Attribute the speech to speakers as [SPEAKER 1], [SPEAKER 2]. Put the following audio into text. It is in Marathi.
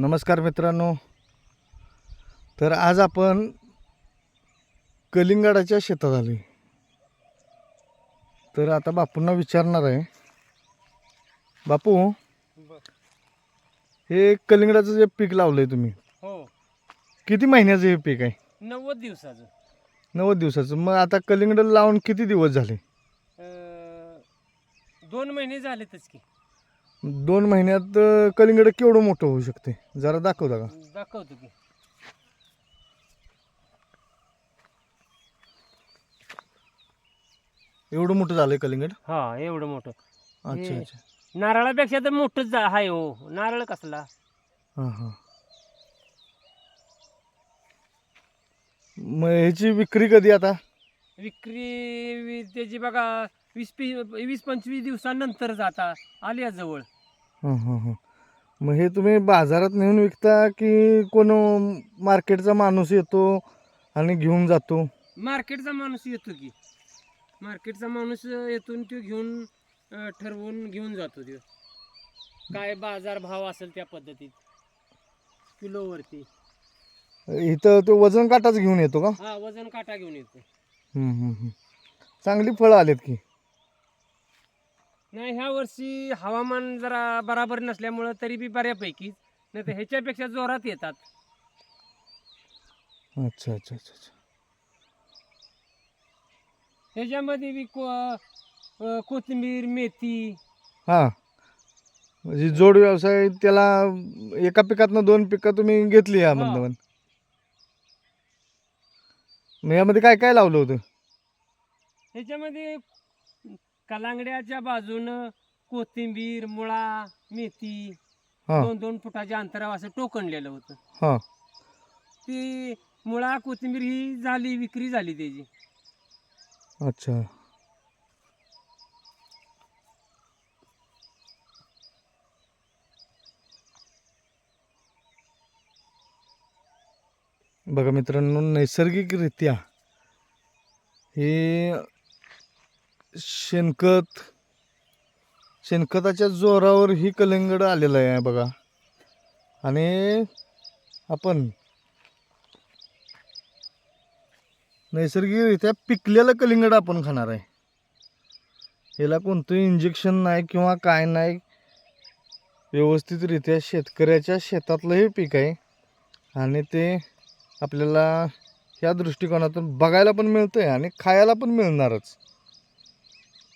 [SPEAKER 1] नमस्कार मित्रांनो. तर आज आपण कलिंगडाच्या शेतात आलो तर आता बापूंना विचारणार आहे. बापू हे कलिंगडाचं जे पीक लावलं आहे तुम्ही
[SPEAKER 2] हो.
[SPEAKER 1] किती महिन्याचं हे पीक आहे?
[SPEAKER 2] नव्वद दिवसाचं.
[SPEAKER 1] नव्वद दिवसाचं. मग आता कलिंगड लावून किती दिवस झाले?
[SPEAKER 2] दोन महिने झालेतच की.
[SPEAKER 1] दोन महिन्यात कलिंगड केवढं मोठं होऊ शकते? जरा दाखवता का?
[SPEAKER 2] दाखवतो की.
[SPEAKER 1] एवढं मोठं झालंय कलिंगड?
[SPEAKER 2] हा एवढं मोठं.
[SPEAKER 1] अच्छा
[SPEAKER 2] हे-
[SPEAKER 1] अच्छा.
[SPEAKER 2] नारळापेक्षा तर मोठंच आहे हो. नारळ कसला?
[SPEAKER 1] हां हां. मग ह्याची विक्री कधी आता?
[SPEAKER 2] विक्री वि- त्याची बघा वीस पी वीस पंचवीस दिवसानंतर जाता आल्या जवळ.
[SPEAKER 1] हां हां हां. मग हे तुम्ही बाजारात नेऊन विकता की कोण मार्केटचा माणूस येतो आणि घेऊन जातो?
[SPEAKER 2] मार्केटचा माणूस येतो की. मार्केटचा माणूस येतून तो घेऊन अं, ठरवून घेऊन जातो तो काय बाजार भाव असेल त्या पद्धतीत. किलोवरती.
[SPEAKER 1] इथं तो वजन काटाच घेऊन येतो का?
[SPEAKER 2] हा वजन काटा घेऊन येतो.
[SPEAKER 1] चांगली फळं आलेत की.
[SPEAKER 2] नाही ह्या वर्षी हवामान जरा बराबर नसल्यामुळं तरी बी बऱ्यापैकी नाही तर ह्याच्यापेक्षा जोरात येतात.
[SPEAKER 1] अच्छा अच्छा अच्छा अच्छा.
[SPEAKER 2] ह्याच्यामध्ये बी को अं, कोथिंबीर मेथी.
[SPEAKER 1] हां. म्हणजे जोड व्यवसाय त्याला एका पिकातनं दोन पिकं तुम्ही घेतली यामधनं पण मग यामध्ये काय काय लावलं होतं?
[SPEAKER 2] ह्याच्यामध्ये कलांगड्याच्या बाजूनं कोथिंबीर मुळा मेथी
[SPEAKER 1] हां.
[SPEAKER 2] दोन दोन फुटाच्या अंतरावर असं टोकणलेलं होतं.
[SPEAKER 1] हां.
[SPEAKER 2] ती मुळा कोथिंबीर ही झाली विक्री झाली त्याची.
[SPEAKER 1] अच्छा. बघा मित्रांनो नैसर्गिकरित्या हे शेणखत शेणखताच्या जोरावर ही कलिंगड आलेलं आहे बघा. आणि आपण नैसर्गिकरित्या पिकलेलं कलिंगड आपण खाणार आहे. याला कोणतं इंजेक्शन नाही किंवा काय नाही व्यवस्थितरित्या शेतकऱ्याच्या शेतातलं हे पीक आहे. आणि ते आपल्याला ह्या दृष्टिकोनातून बघायला पण मिळतं आहे आणि खायला पण मिळणारच.